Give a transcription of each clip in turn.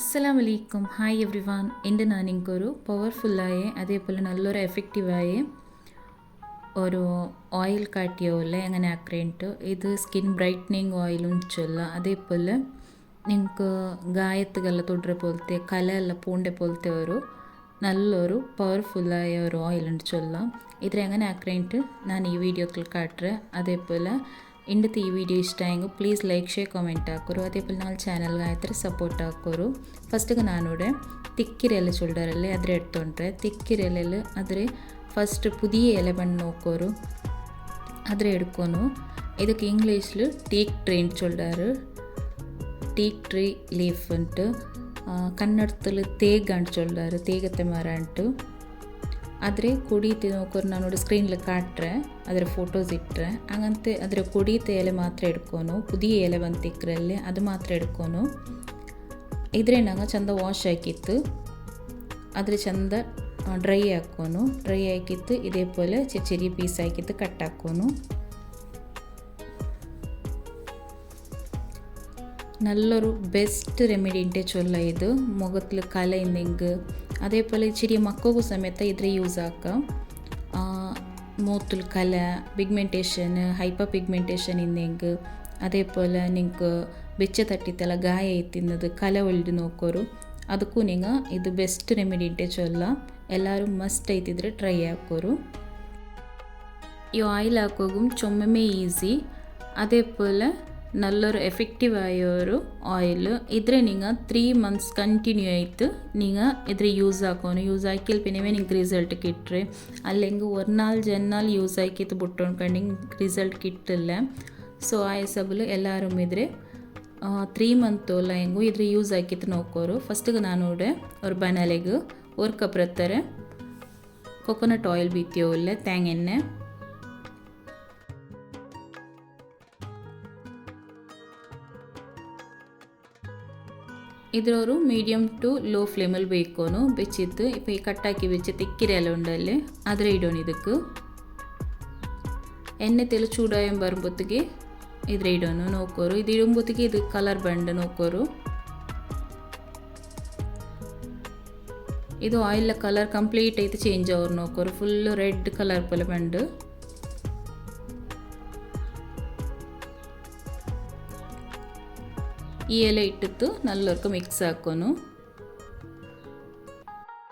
അസ്സലാം വലൈക്കും hi every one എന്റെ നാൻ എനിക്കൊരു പവർഫുള്ളായ അതേപോലെ നല്ലൊരു എഫക്റ്റീവായ ഒരു ഓയിൽ കാട്ടിയ പോലെ അങ്ങനെ ആക്രേന്റ് ഇത് സ്കിൻ ബ്രൈറ്റനിങ് ഓയിലും ചൊല്ല. അതേപോലെ നിങ്ങൾക്ക് ഗായത്തുകളെ തൊടുന്ന പോലത്തെ കലയല്ല പൂണ്ട പോലത്തെ ഒരു നല്ലൊരു പവർഫുള്ളായ ഒരു ഓയിലുണ്ട് ചൊല്ലാം. ഇതിൽ എങ്ങനെ ഞാൻ ഈ വീഡിയോത്തിൽ കാട്ടുക അതേപോലെ ಇಂಡತಿ ಈ ವಿಡಿಯೋ ಇಷ್ಟ ಹೆಂಗು ಪ್ಲೀಸ್ ಲೈಕ್ ಶೇರ್ ಕಾಮೆಂಟ್ ಹಾಕೋರು. ಅದೇ ಅದೇಪಲ್ ನಾಲ್ ಚಾನಲ್ಗೆ ಆಯ್ತಾರೆ ಸಪೋರ್ಟ್ ಹಾಕೋರು. ಫಸ್ಟಿಗೆ ನಾನು ನೋಡೆ ತಿಕ್ಕಿರೆಲೆ ಸುಲ್ಡರಲ್ಲಿ ಆದರೆ ಎಡ್ತೊಂಡ್ರೆ. ತಿಕ್ಕಿರೆಲೆಲ್ಲಿ ಆದರೆ ಫಸ್ಟ್ ಪುದಿಯ ಎಲೆ ಬಣ್ಣ ನೋಕೋರು, ಆದರೆ ಎಡ್ಕೊನು. ಇದಕ್ಕೆ ಇಂಗ್ಲೀಷ್ಲು ಟೀಕ್ ಟ್ರೀನ್ ಸುಲ್ಡಾರು ಟೀಕ್ ಟ್ರೀ ಲೀಫ್ ಉಂಟು. ಕನ್ನಡದಲ್ಲಿ ತೇಗಂಡು ಸುಲ್ಡಾರು ತೇಗತ್ತೆ ಮರ ಅಂಟು ಆದರೆ ಕುಡಿತ ನೋಕೋರು ನಾನು ಸ್ಕ್ರೀನಿಲ್ ಕಾಟ್ರೆ ಅದರ ಫೋಟೋಸ್ ಇಟ್ಟರೆ ಹಾಗಂತೆ ಅದರ ಕುಡಿತ ಎಲೆ ಮಾತ್ರ ಇಡ್ಕೊನು ಪುದಿಯ ಎಲೆ ಬಂದು ಅದು ಮಾತ್ರ ಹಿಡ್ಕೊನು ಇದ್ರೆ ನಂಗೆ ಚಂದ ವಾಶ್ ಹಾಕಿತ್ತು ಅದ್ರ ಚಂದ ಡ್ರೈ ಹಾಕೋನು ಡ್ರೈ ಹಾಕಿತ್ತು ಇದೇ ಪೋಲೆ ಚಿಚ್ಚಿರಿ ಪೀಸ್ ಹಾಕಿತ್ತು ಕಟ್ ಹಾಕೋನು ನಲ್ಲರು ಬೆಸ್ಟ್ ರೆಮಿಡಿ ಇಂಟೆ ಚೊಲ್ಲ ಇದು ಮೊಗತ್ಲು ಕಲೆ ಹಿಂಗೆ അതേപോലെ ചെറിയ മക്കൾക്കും സമയത്ത് ഇതിൽ യൂസ് ആക്കാം മൂത്തിൽ കല പിഗ്മെൻറ്റേഷൻ ഹൈപ്പർ പിഗ്മെൻറ്റേഷൻ ഇന്നെങ്കിൽ അതേപോലെ നിങ്ങൾക്ക് ಬೆಚ್ಚ ತಟ್ಟಿತ್ತೆಲ್ಲ ಗಾಯ ಐತಿನ್ನದು ಕಲೆ ಒಳ್ದು ನೋಕೋರು ಅದಕ್ಕೂ ನಿಂಗ ಇದು ಬೆಸ್ಟ್ ರೆಮಿಡಿ ಇಟ್ಟೆ ಚೊಲ್ಲ ಎಲ್ಲರೂ ಮಸ್ಟ್ ಐತಿದ್ರೆ ಟ್ರೈ ಹಾಕೋರು ഈ ഓയിൽ ആക്കുകയും ചുമ്മമേ ഈസി അതേപോലെ ನಲ್ಲರ ಎಫೆಕ್ಟಿವ್ ಆಯೋರು ಆಯಿಲ್ ಇದ್ರೆ ನಿಂಗೆ ತ್ರೀ ಮಂತ್ಸ್ ಕಂಟಿನ್ಯೂ ಆಯಿತು. ನೀವು ಇದ್ರೆ ಯೂಸ್ ಹಾಕೋನು. ಯೂಸ್ ಹಾಕಿ ಅಲ್ಲಿ ಪಿನೇವೇ ನಿಂಗೆ ರಿಸಲ್ಟ್ ಕಿಟ್ರಿ. ಅಲ್ಲಿ ಹೆಂಗೆ ಒರ್ನಾಲ್ ಜನ್ನಾಲ್ ಯೂಸ್ ಆಯ್ಕಿತ್ತು ಬಿಟ್ಟು ಅನ್ಕೊಂಡು ರಿಸಲ್ಟ್ ಕಿಟ್ಟಿಲ್ಲ. ಸೊ ಆ ಎಸಬಲು ಎಲ್ಲರೂ ಇದ್ರೆ ತ್ರೀ ಮಂತ್ ಅಲ್ಲ ಹೆಂಗು ಇದ್ರೆ ಯೂಸ್ ಹಾಕಿತ್ತು ನೋಕೋರು ಫಸ್ಟ್ಗೆ ನಾನು ನೋಡೆ ಅವ್ರ ಬನಲೆಗೆ ಅವ್ರ ಕಪ್ರತ್ತಾರೆ ಕೊಕೋನಟ್ ಆಯಿಲ್ ಬೀತಿಯೋ ಇಲ್ಲ ತೆಂಗೆಣ್ಣೆ ಇದ್ರವರು ಮೀಡಿಯಮ್ ಟು ಲೋ ಫ್ಲೇಮಲ್ಲಿ ಬೇಕೋನು ಬೆಚ್ಚಿತ್ತು ಇಪ್ಪ ಈ ಕಟ್ಟಾಕಿ ಬೆಚ್ಚಿ ತಿಕ್ಕಿರಿ ಅಲ್ಲ ಉಂಡಲ್ಲಿ ಆದರೆ ಇಡೋಣ ಇದಕ್ಕೆ. ಎಣ್ಣೆ ತೆಲು ಚೂಡ ಎಂಬರಂಬೊತ್ತಿಗೆ ಇದ್ರ ಇಡೋನು ನೋಕೋರು ಇದು ಇಡಂಬೊತ್ತಿಗೆ ಇದು ಕಲರ್ ಬಂಡ ನೋಕೋರು ಇದು ಆಯಿಲ್ ಕಲರ್ ಕಂಪ್ಲೀಟ್ ಐತೆ ಚೇಂಜ್ ಅವರು ನೋಕೋರು ಫುಲ್ ರೆಡ್ ಕಲರ್ ಪಲ್ಲ ಬಂಡು ಈ ಎಲೆ ಇಟ್ಟಿತ್ತು ನಲ್ಲವರ್ಗು ಮಿಕ್ಸ್ ಹಾಕೋನು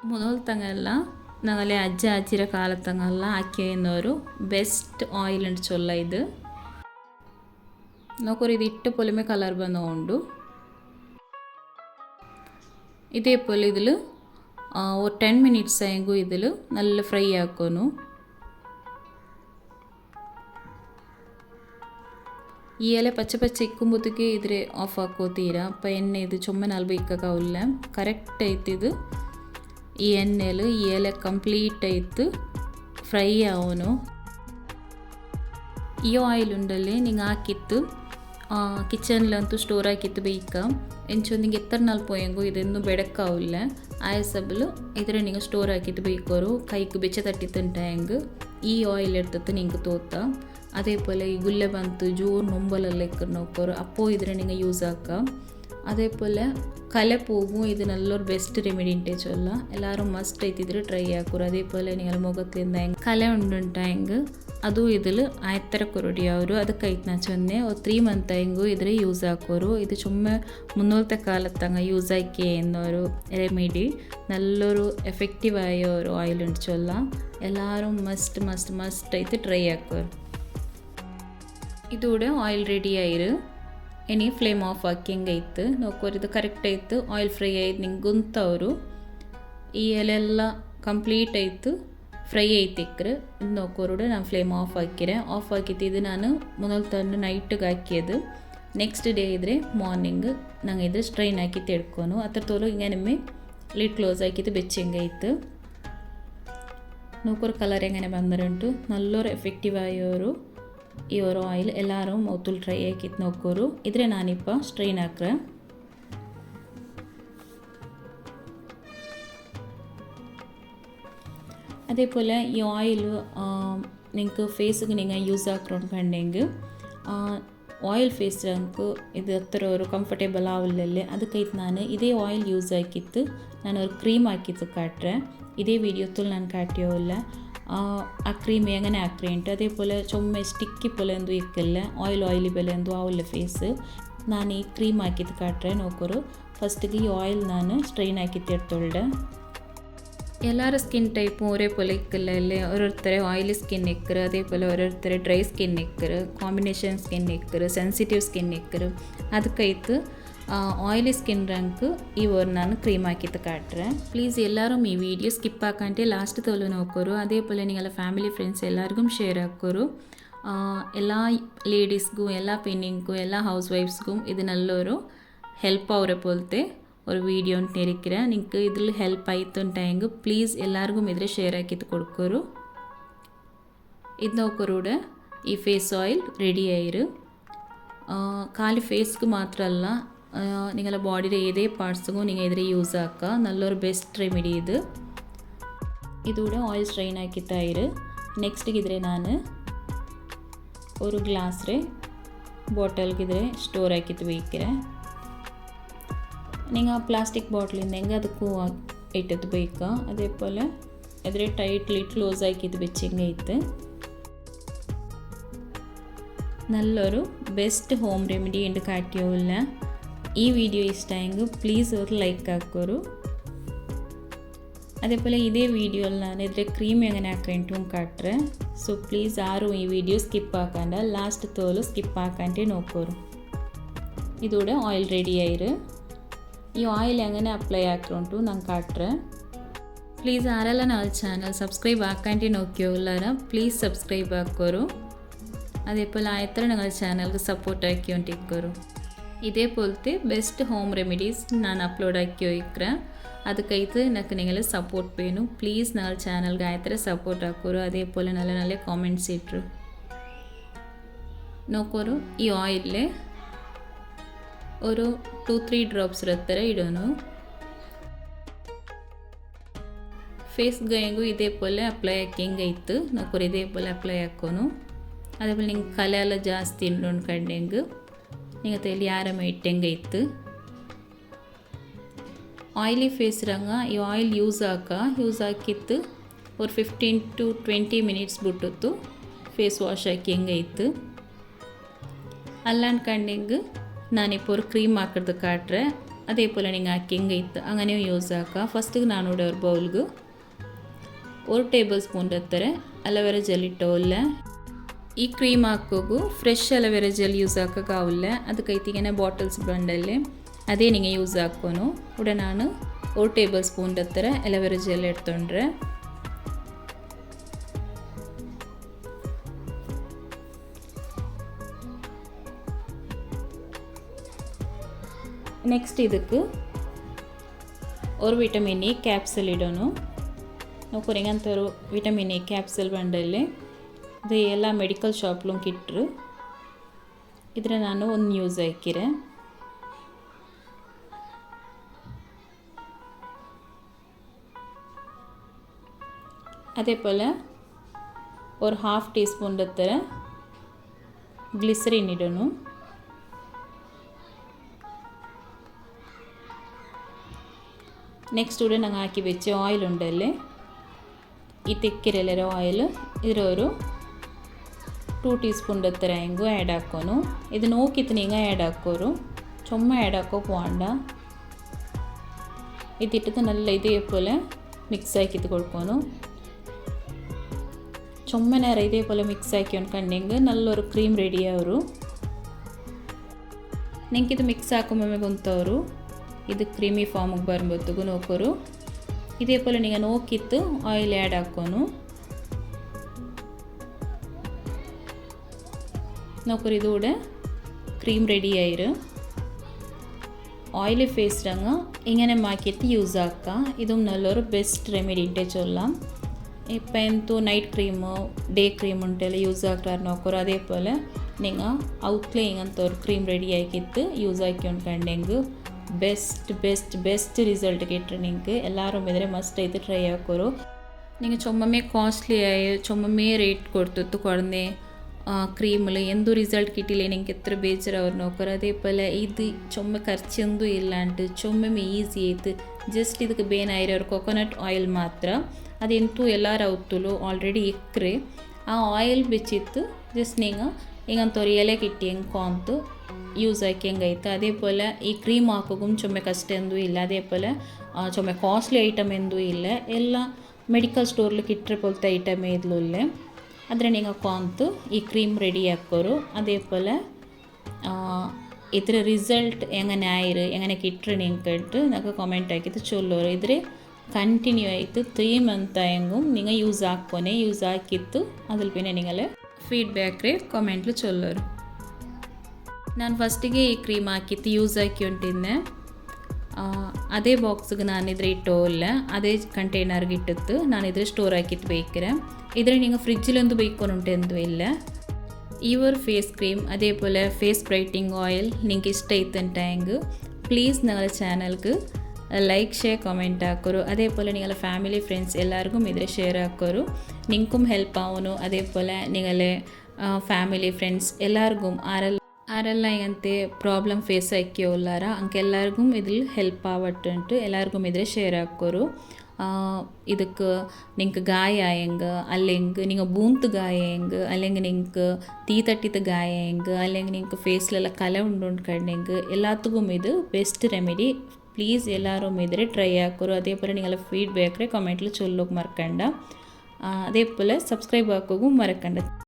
ಮೊದಲ್ತಂಗೆಲ್ಲ ഞങ്ങളെ അജ്ജ അച്ചിര കാലത്തങ്ങെല്ലാം ആക്കിയെന്നൊരു ബെസ്റ്റ് ഓയിൽ ഉണ്ട് ചൊല്ല ഇത് നോക്കൊരു ഇത് ഇട്ട് പൊലിമೆ ಕಲರ್ ಬಂದು ഇതേപോലെ ഇതിൽ ഒരു ടെൻ മിനിറ്റ്സ് ആയെങ്കിൽ ഇതിൽ നല്ല ഫ്രൈ ആക്കുന്നു ಈ ಎಲೆ ഇല ಪಚ್ಚ പച്ച ಇದ್ರೆ ಆಫ್ ഓഫ് ಅಪ್ಪ ಎಣ್ಣೆ ಇದು ಚೊಮ್ಮೆ ചുമ്മ നാൽബിക്കാവില്ല ಕರೆಕ್ಟ್ ಐತಿ ಇದು. ಈ ಎಣ್ಣೆಲು ಈ ಎಲೆ ಕಂಪ್ಲೀಟ್ ಆಯ್ತು ಫ್ರೈ ಅವನು ಈ ಆಯಿಲ್ ಉಂಡಲ್ಲಿ ನಿಂಗೆ ಹಾಕಿತ್ತು. ಕಿಚನ್ಲಂತೂ ಸ್ಟೋರ್ ಹಾಕಿತ್ತು ಬೇಯ್ಕ ಎಂಚೊಂದಿಗೆ ಎತ್ತರ್ನಲ್ಲಿ ಪೋಯಂಗು ಇದನ್ನು ಬೆಡಕ್ಕಾವಲ್ಲ ಆಯಸಬಲು ಇದರ ನಿಂಗೆ ಸ್ಟೋರ್ ಹಾಕಿತ್ತು ಬೇಕೋರು ಕೈಗೆ ಬೆಚ್ಚ ತಟ್ಟಿತ್ತಂಟ ಹೆಂಗೆ? ಈ ಆಯಿಲ್ ಇರ್ತತ್ತು ನಿಂಗೆ ತೋತ. அதே போல் குல்லை பந்து ஜோர் நொம்பலில் இருக்கிறனோக்கு ஒரு அப்போது இதில் நீங்கள் யூஸ் ஆக்கம் அதே போல் ಕಲೆ ಹೋಗು ಇದು ನಲ್ಲೊರ್ ಬೆಸ್ಟ್ ರೆಮಿಡಿ ಇಂಟೆ ಚೊಲ್ಲ ಎಲ್ಲರೂ ಮಸ್ಟ್ ಐತಿದ್ರೆ ಟ್ರೈ ಹಾಕೋರು ಅದೇ ಪೋಲೆ ನೀವು ಮೊಗಕ್ಲಿಂದ ಹೆಂಗೆ ಕಲೆ ಉಂಡುಂಟ ಹೆಂಗೆ ಅದು ಇದಿಲ್ ಆಯ್ತರ ಕೊರಡಿ ಅವರು ಅದಕ್ಕೆ ಐತ್ನ ಚೊನ್ನೆ ಒಂದು ತ್ರೀ ಮಂತ್ ಹೆಂಗು ಇದ್ರೆ ಯೂಸ್ ಹಾಕೋರು ಇದು ಸುಮ್ಮನೆ ಮುನ್ನೂಲ್ತ ಕಾಲತ್ತಂಗ ಯೂಸ್ ಆಯ್ಕೆ ಎನ್ನೋರು ರೆಮಿಡಿ ನಲ್ಲೊರು ಎಫೆಕ್ಟಿವ್ ಆಯೋರು ಆಯಿಲ್ ಉಂಟು ಚೊಲ್ಲ ಎಲ್ಲರೂ ಮಸ್ಟ್ ಮಸ್ಟ್ ಮಸ್ಟ್ ಐತಿ ಟ್ರೈ ಹಾಕೋರು ഇതോടെ ഓയിൽ റെഡി ആയിര്. ഇനി ഫ്ലെയിം ഓഫ് ആക്കി കഴിത്ത് നോക്കൊരു ഇത് കറക്റ്റ് ആയിത്ത് ഓയിൽ ഫ്രൈ ആയി നിങ്ങൾ കുന്തവരു ഈ ഇലയെല്ലാം കംപ്ലീറ്റ് ആയിത്ത് ഫ്രൈ ആയിത്തേക്കറ് ഇത് നോക്കോരോട് ഞാൻ ഫ്ലെയിം ഓഫ് ആക്കിയത് ഓഫ് ആക്കിയത് ഇത് ഞാൻ മുതൽ തന്നെ നൈറ്റ് കാക്കിയത്. നെക്സ്റ്റ് ഡേ ഇതിരെ മോർണിംഗ് ഞങ്ങൾ ഇത് സ്ട്രെയിൻ ആക്കി തെടുക്കുന്നു അത്രത്തോളം ഇങ്ങനെ ലിഡ് ക്ലോസ് ആക്കിയത് വെച്ചും കഴിത്ത് നോക്കൊരു കളർ എങ്ങനെ വന്നിട്ടുണ്ട് നല്ലൊരു എഫക്റ്റീവായ ഒരു ಈ ಒರೋ ಆಯಿಲ್ ಎಲ್ಲರೂ ಮೌತುಲ್ ಟ್ರೈ ಹಾಕಿತ್ತು ನೋಕ್ಕೋರು ಇದ್ರೆ ನಾನಿಪ್ಪ ಸ್ಟ್ರೈನ್ ಹಾಕ್ರೆ அதே போல் ಈ ஆயில் നിങ്ങൾക്ക് ഫേസ് നിങ്ങൾ യൂസ് ആക്കണമെന്നുണ്ടെങ്കിൽ ഓയിൽ ഫേസ് നമുക്ക് ഇത് അത്ര ഒരു കംഫർട്ടബിൾ ആവില്ലല്ലേ ಅದಕ್ಕೆ ಇದು ನಾನು ಇದೇ ಆಯಿಲ್ ಯೂಸ್ ಹಾಕಿತ್ತು ನಾನು ಅವ್ರು ಕ್ರೀಮ್ ಹಾಕಿತ್ತು ಕಾಟ್ರೆ ಇದೇ ವಿಡಿಯೋದಲ್ಲಿ ನಾನು ಕಾಟಿಯೋಲ್ಲ ആക്രീമേ അങ്ങനെ ആക്രീമിട്ട് അതേപോലെ ചുമ സ്റ്റിക്കി പോലെ എന്തോ ഇക്കല്ല ഓയിൽ ഓയിലി പോലെ എന്തോ ആവില്ല ഫേസ് ഞാൻ ഈ ക്രീം ആക്കിയത് കാട്ടേ നോക്കൊരു ഫസ്റ്റ് ഈ ഓയിൽ ഞാൻ സ്ട്രെയിൻ ആക്കി എടുത്തോളുടെ. എല്ലാവരും സ്കിൻ ടൈപ്പും ഒരേപോലെ ഇക്കല്ല അല്ലേ? ഓരോരുത്തരെ ഓയിലി സ്കിൻ ഇക്കറ് അതേപോലെ ഓരോരുത്തരെ ഡ്രൈ സ്കിൻ ഇക്കറ് കോമ്പിനേഷൻ സ്കിൻ ഇക്കറ് സെൻസിറ്റീവ് സ്കിൻ ഇക്കറ് അത് കഴിത്ത് ಆಯಿಲಿ ಸ್ಕಿನ್ ರಂಕ್ ఇవరు ನಾನು ಕ್ರೀಮ್ ಹಾಕಿತ್ತು ಕಾಟ್ರೆ. ಪ್ಲೀಸ್ ಎಲ್ಲರೂ ಈ ವಿಡಿಯೋ ಸ್ಕಿಪ್ ಹಾಕಂಟೆ ಲಾಸ್ಟ್ ತೋಲು ನೋಕೋರು ಅದೇ ಪೋಲೆ ನೀವೆಲ್ಲ ಫ್ಯಾಮಿಲಿ ಫ್ರೆಂಡ್ಸ್ ಎಲ್ಲರಿಗೂ ಶೇರ್ ಹಾಕೋರು. ಎಲ್ಲ ಲೇಡೀಸ್ಗೂ ಎಲ್ಲ ಪೆನ್ನಿಂಗ್ಗೂ ಎಲ್ಲ ಹೌಸ್ ವೈಫ್ಸ್ಗೂ ಇದು ನಲ್ಲೋರು ಹೆಲ್ಪ್ ಅವರ ಪೋಲ್ತೆ ನಿಂಗೆ ಇದ್ರಲ್ಲಿ ಹೆಲ್ಪ್ நீங்கள் இதில் ஹெல்ப் ஆயிட்டுன்ட்டாங்க ப்ளீஸ் எல்லாருக்கும் ಶೇರ್ ஷேர் ஆக்கிட்டு கொடுக்குறோம் ಇದನ್ನೊಬ್ಬರೋಡ ಈ ಫೇಸ್ ಆಯಿಲ್ ರೆಡಿ ಆಯಿರು. ಖಾಲಿ ಫೇಸ್ಗೆ ಮಾತ್ರ ಅಲ್ಲ നിങ്ങളുടെ ബോഡിയുടെ ഏതേ പാർട്സും നിങ്ങൾ ഇതിൽ യൂസ് ആക്കുക. നല്ലൊരു ബെസ്റ്റ് റെമഡി ഇത്. ഇതുകൂടെ ഓയിൽ സ്ട്രെയിൻ ആക്കിത്തായിരു ನೆಕ್ಸ್ಟಿಗೆ ಇದ್ರೆ ನಾನು ಒಂದು ಗ್ಲಾಸ್ ರೀ ಬಾಟಲ್ಗಿದ್ರೆ ಸ್ಟೋರ್ ಹಾಕಿತ್ತು ಬೇಯ್ಕಿರೆ ನೀವು പ്ലാസ്റ്റിക് ബോട്ടിൽ ഉണ്ടെങ്കിൽ ಅದಕ್ಕೂ ಇಟ್ಟದ್ದು ಬೇಕಾ അതേപോലെ എതിരെ ಅದರೆ ಟೈಟ್ಲಿ ಕ್ಲೋಸ್ ಹಾಕಿದ್ದು നല്ലൊരു ബെസ്റ്റ് ഹോം റെമഡി ഉണ്ട് കാറ്റിയോല്ല ഈ വീഡിയോ ഇഷ്ടമായെങ്കിൽ പ്ലീസ് ഒരു ലൈക്ക് ಲೈಕ್ അതേപോലെ ഇതേ വീഡിയോയിൽ ഞാൻ ഇതിലെ ക്രീം എങ്ങനെ ആക്കാനും കാട്ടറ്. സോ പ്ലീസ് ആരും ഈ വീഡിയോ സ്കിപ്പ് ആക്കാണ്ട. ലാസ്റ്റ് തോലും സ്കിപ്പ് ആക്കാണ്ടേ നോക്കോറും ഇതോടെ ഓയിൽ റെഡി ആയിരു. ഈ ഓയിൽ എങ്ങനെ അപ്ലൈ ആക്കുന്നുണ്ടു ഞാൻ കാട്ടറ്. പ്ലീസ് ആരെല്ലാം നാളെ ചാനൽ സബ്സ്ക്രൈബ് ആക്കാണ്ടേ നോക്കിയോ എല്ലാവരും പ്ലീസ് സബ്സ്ക്രൈബ് ആക്കോറും അതേപോലെ ആയത്ര നിങ്ങളുടെ ചാനലിൽ സപ്പോർട്ട് ആക്കിക്കൊണ്ടിരിക്കോറും ಇದೇ போலத்து ಬೆಸ್ಟ್ ಹೋಮ್ ರೆಮಿಡೀಸ್ ನಾನು ಅಪ್ಲೋಡ್ ஆக்கி வைக்கிறேன் ಅದಕ್ಕೈತೆ ನಾಲ್ಕು ನಿಂಗೆಲ್ಲ ಸಪೋರ್ಟ್ ಬೇನು. ಪ್ಲೀಸ್ ನಾಲ್ ಚಾನಲ್ಗೆ ಆಯ್ತಾರೆ ಸಪೋರ್ಟ್ ಹಾಕೋರು. ಅದೇ ಪೋಲೆ ನಲ್ಲ ನಲ್ಲೇ ಕಾಮೆಂಟ್ಸ್ ಇಟ್ರು. ನೋಕೋರು ಈ ಆಯಿಲ್ಲೇ ಅವರು ಟೂ ತ್ರೀ ಡ್ರಾಪ್ಸ್ ಇರುತ್ತಾರೆ ಇಡೋನು. ಫೇಸ್ ಗಾಯಂಗು ಇದೇ ಪೋಲೆ ಅಪ್ಲೈ ಹಾಕಿ ಹೆಂಗೈತು ನೋಕೋರು ಇದೇ ಪೋಲೆ ಅಪ್ಲೈ ಹಾಕೋನು. ಅದೇ ಪೋಲೆ ನಿಂಗೆ ಕಲೆ ಎಲ್ಲ ಜಾಸ್ತಿ ಇಂಡೋನ್ ಕಂಡು ನಿಗತೆಯಲ್ಲಿ ಯಾರಮ್ಮ ಇಟ್ಟಂಗೆ ಇತ್ತು ಆಯಿಲಿ ಫೇಸ್ ರಂಗ ಈ ಆಯಿಲ್ ಯೂಸ್ ಹಾಕ ಯೂಸ್ ಹಾಕಿತ್ತು ஒரு ஃபிஃப்டீன் டு டுவெண்ட்டி ಮಿನಿಟ್ಸ್ ಬಿಟ್ಟಿತ್ತು ಫೇಸ್ ವಾಶ್ ಹಾಕಿ ಹೆಂಗೆ ಇತ್ತು அல்லான் கண்டிங்கு நான் இப்போ ஒரு க்ரீம் ஆக்கிறது காட்டுறேன். அதே போல் நீங்கள் ஆக்கி எங்கே இத்து. அங்கேயும் யூஸ் ஆக்கா. ஃபஸ்ட்டுக்கு நானோட ஒரு பவுலுக்கு ஒரு டேபிள் ஸ்பூன் எத்தரை அலோவேரா ஜெல் இட்டோ இல்லை. ಈ cream ಹಾಕೋಗು fresh aloe vera gel use ಹಾಕೋಕ್ಕಾವಿಲ್ಲ ಅದಕ್ಕೈತಿಗೆನೆ ಬಾಟಲ್ಸ್ ಬಂಡಲ್ಲಿ ಅದೇ ನಿಂಗೆ ಯೂಸ್ ಹಾಕೋನು. ಕೂಡ ನಾನು ஒரு டேபிள் ஸ்பூன் எத்தர எலவெரா ஜெல் எடுத்துட்டு நெக்ஸ்ட் இதுக்கு ஒரு விட்டமின் ஏ கேப்சல் இடணும் நோக்குறீங்க அந்த ஒரு விட்டமின் ஏ கேப்சல் பண்டல்லே ಇದು ಎಲ್ಲ ಮೆಡಿಕಲ್ ಶಾಪ್ಲು ಕಿಟ್ರು ಇದ್ರೆ ನಾನು ಒಂದು ನ್ಯೂಸ್ ಹಾಕಿರೆ അതേപോലെ ഒരു ഹാഫ് ടീസ്പൂണിൻ്റെ അത്ര ഗ്ലിസറിൻ ഇടണു ನೆಕ್ಸ್ಟ್ ಕೂಡ ನಂಗೆ ಹಾಕಿ വെച്ച ಆಯಿಲ್ ಉಂಡಲ್ಲಿ ಈ ತೆಕ್ಕಿರಲ್ಲರ ಆಯಿಲ್ ಇದರವರು ಟೂ ಟೀ ಸ್ಪೂನ್ ಬತ್ತರ ಹೆಂಗು ಆ್ಯಡ್ ಹಾಕೋನು. ಇದನ್ನ ಹೋಗಿತ್ತು ನೀಂಗ ಆ್ಯಡ್ ಹಾಕೋರು. ಚೊಮ್ಮ ಆ್ಯಡ್ ಹಾಕೋ ಪಾಂಡ ಇದು ಇಟ್ಟದ ನಲ್ಲ ಇದೇ ಮಿಕ್ಸ್ ಹಾಕಿ ಇದ್ಕೊಳ್ಕೋನು ಚೊಮ್ಮ ನೇರ ಇದೇ ಪೋಲ ಮಿಕ್ಸ್ ಹಾಕಿ ಅನ್ಕಂಡು ಹೆಂಗೆ ನಲ್ಲೋರು ಕ್ರೀಮ್ ರೆಡಿ ಅವರು. ನಿಂಗೆ ಇದು ಮಿಕ್ಸ್ ಹಾಕೋ ಮಮ್ಮಿ ಬಂತವರು ಇದು ಕ್ರೀಮಿ ಫಾರ್ಮಿಗೆ ಬರ್ಬೋದು ನೋಕೋರು. ಇದೇ ಪೋಲ ನಿಂಗೆ ನೋಕಿತ್ತು, ಆಯಿಲ್ ಆ್ಯಡ್ ಹಾಕೋನು. നോക്കൊരു ഇതോടെ ക്രീം റെഡി ആയിരും ஆயிலி ஃபேஸ் ரங்க இங்கே மாக்கிட்டு யூஸ் ஆக்கா. இதுவும் நல்ல ஒரு பெஸ்ட் ரெமெடி అంటే சொல்லலாம். இப்போ ఎంతో நைட் க்ரீமு டே க்ரீம் உண்டெல்லாம் யூஸ் ஆகிறாரு நோக்கர். அதே போல் நீங்கள் அவுட்லேயிங் அந்த ஒரு க்ரீம் ரெடி ஆக்கிட்டு யூஸ் ஆக்கியோன்னு கண்டெங்கு பெஸ்ட் பெஸ்ட் பெஸ்ட் ರಿಸಲ್ಟ್ கேட்டு நீங்கள் எல்லாரும் எதிரே மஸ்ட் இது ட்ரை ஆக்கோரு. நீங்கள் சும்மமே காஸ்ட்லி ஆகி சும்மமே ரேட் கொடுத்து குழந்தை ക്രീമിൽ എന്തും റിസൾട്ട് കിട്ടിയില്ല എനിക്ക് എത്ര ബേജാറാവും നോക്കറ് അതേപോലെ ഇത് ചുമ കരച്ചെന്തും ഇല്ലാണ്ട് ചുമ ഈസി ಆಯ್ತು ಜಸ್ಟ್ ಇದಕ್ಕೆ ಬೇನಾಯಿರೋರು ಕೊಕೊನಟ್ ಆಯಿಲ್ ಮಾತ್ರ ಅದೆಂತೂ ಎಲ್ಲಾರು ಅವತ್ತಲು ಆಲ್ರೆಡಿ ಇಕ್ಕ್ರೆ ಆ ಆಯಿಲ್ ಬೆಚ್ಚಿತ್ತು ಜಸ್ಟ್ ನೀಗ ಹಿಂಗಂತವ್ರು ಎಲೆ ಕಿಟ್ಟಿ ಹೆಂಗೆ ಕಾಂತು യൂസ് ആക്കിയെങ്കൈത്ത് അതേപോലെ ഈ ക്രീം ആക്കുകയും ചുമ കഷ്ടം എന്തും ഇല്ല അതേപോലെ ആ, ചുമ കോസ്റ്റ്ലി ഐറ്റം എന്തും ഇല്ല ಎಲ್ಲ ಮೆಡಿಕಲ್ ಸ್ಟೋರ್ಲು ಕಿಟ್ಟರೆ ಪೋಲ್ತ ಐಟಮ್ ಇದ್ಲುಲ್ಲೆ ಆದರೆ ನೀವು ಕಾಂತು ಈ ಕ್ರೀಮ್ ರೆಡಿ ಆಕೋರು ಅದೇಪೋಲೆ ಪೋಲ ಇದ್ರ ರಿಸಲ್ಟ್ ಎಂಗನೆ ಆಯಿರು ಎಂಗನೆ ಕಿಟ್ರು ನೀವು ಕೇಳ್ತು ನಗ ಕಾಮೆಂಟ್ ಹಾಕಿದ್ದು ಚೊಲ್ಲೋರು ಇದ್ರೆ ಕಂಟಿನ್ಯೂ ಆಯಿತು. ತ್ರೀ ಮಂತ್ ಹೆಂಗು ನಿಂಗೆ ಯೂಸ್ ಹಾಕೋನೆ ಯೂಸ್ ಹಾಕಿತ್ತು. ಅದ್ರ ಪಿನ ನಿಂಗಲ್ಲ ಫೀಡ್ಬ್ಯಾಕ್ ರೀ ಕಾಮೆಂಟ್ಲು ಚೊಲ್ಲೋರು ನಾನು ಫಸ್ಟಿಗೆ ಈ ಕ್ರೀಮ್ ಹಾಕಿತ್ತು ಯೂಸ್ ಹಾಕಿ ಹೊಂಟಿದ್ದೆ ಅದೇ ಬಾಕ್ಸ್ಗೆ ನಾನಿದ್ರೆ ಇಟ್ಟೋಲ್ಲ, ಅದೇ ಕಂಟೈನರ್ಗೆ ಇಟ್ಟಿತ್ತು ನಾನಿದ್ರೆ ಸ್ಟೋರ್ ಹಾಕಿತ್ತು ಬೇಕ್ರೆ. ಇದ್ರೆ നിങ്ങൾ ഫ്രിഡ്ജിലൊന്നും ബേക്കൊന്നുണ്ടെന്തും ഇല്ല ഈ ഒരു ഫേസ് ക്രീം അതേപോലെ ഫേസ് ബ്രൈറ്റിംഗ് ഓയിൽ നിങ്ങൾക്ക് ഇഷ്ടമായിട്ടുണ്ടെങ്കിൽ പ്ലീസ് നിങ്ങളുടെ ചാനൽക്ക് ലൈക്ക് ഷെയർ കമൻറ്റ് ಹಾಕೋರು അതേപോലെ നിങ്ങളുടെ ഫാമിലി ഫ്രണ്ട്സ് എല്ലാവർക്കും ഇതിൽ ഷെയർ ಹಾಕೋರು നിങ്ങൾക്കും ഹെൽപ്പ് ആവുന്നു അതേപോലെ നിങ്ങളെ ಫ್ಯಾಮಿಲಿ ಫ್ರೆಂಡ್ಸ್ ആരെല്ലാം ഇങ്ങനത്തെ പ്രോബ്ലം ഫേസ് ആക്കിയോ ഉള്ളാര അങ്ക് എല്ലാവർക്കും ഇതിൽ ഹെൽപ്പ് ആവട്ടുണ്ട് എല്ലാവർക്കും ഇതിൽ ಶೇರ್ ആക്കോരു ಇದಕ್ಕೆ ನಿಂಗೆ ಗಾಯ ಹೆಂಗೆ, ಅಲ್ಲಿ ಹೆಂಗೆ, ನಿಂಗೆ ಬೂಂತ್ ಗಾಯ ಹೆಂಗೆ ಅಲ್ಲಿಂಗೆ ನಿಂಗೆ ಟೀ ತಟ್ಟಿದ ಗಾಯ ಹೆಂಗೆ ಅಲ್ಲಿಂಗೆ ನಿಂಗೆ ಫೇಸ್ಲೆಲ್ಲ ಕಲೆ ಉಂಡು ಉಂಡ್ಕೊಂಡು ಹೆಂಗೆ ಎಲ್ಲತ್ತಗೂ ಇದು ಬೆಸ್ಟ್ ರೆಮಿಡಿ ಪ್ಲೀಸ್ ಎಲ್ಲರೂ ಇದ್ರೆ ಟ್ರೈ ಹಾಕೋರು ಅದೇ ಪೋಲ್ ನಿಂಗೆಲ್ಲ ಫೀಡ್ಬ್ಯಾಕ್ರೆ ಕಮೆಂಟ್ಲಿ ಚೊಲ್ಲೋಗಿ ಮರ್ಕಂಡ. அதே போல் சப்ஸ்கிரைப் ஆக்கவும் ಮರಕಂಡ.